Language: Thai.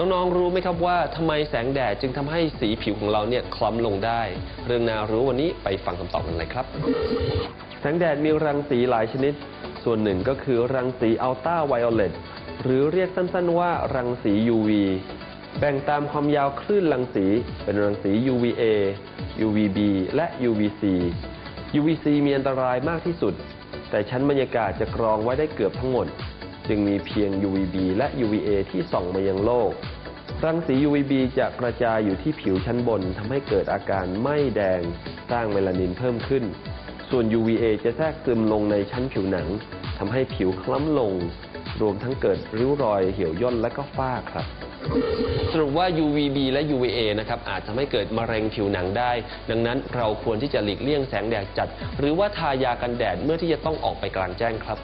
น้องๆ รู้ไหมครับว่าทำไมแสงแดดจึงทำให้สีผิวของเราเนี่ยคล้ำลงได้ เรื่องน่ารู้วันนี้ไปฟังคำตอบกันเลยครับ แสงแดดมีรังสีหลายชนิด ส่วนหนึ่งก็คือรังสีอัลตราไวโอเลตหรือเรียกสั้นๆ ว่ารังสี UV แบ่งตามความยาวคลื่นรังสีเป็นรังสี UVA UVB และ UVC UVC มีอันตรายมากที่สุด แต่ชั้นบรรยากาศจะกรองไว้ได้เกือบทั้งหมด จึงมีเพียง UVB และ UVA ที่ส่องมายังโลก รังสี UVB จะกระจายอยู่ที่ผิวชั้นบนทำให้เกิดอาการไหม้แดง สร้างเมลานินเพิ่มขึ้น ส่วน UVA จะแทรกซึมลงในชั้นผิวหนังทำให้ผิวคล้ำลง รวมทั้งเกิดริ้วรอยเหี่ยวย่นและก็ฝ้าครับสรุปว่า UVB และ UVA นะครับอาจทำให้เกิดมะเร็งผิวหนังได้ ดังนั้นเราควรที่จะหลีกเลี่ยงแสงแดดจัด หรือว่าทายากันแดดเมื่อที่จะต้องออกไปกลางแจ้งครับ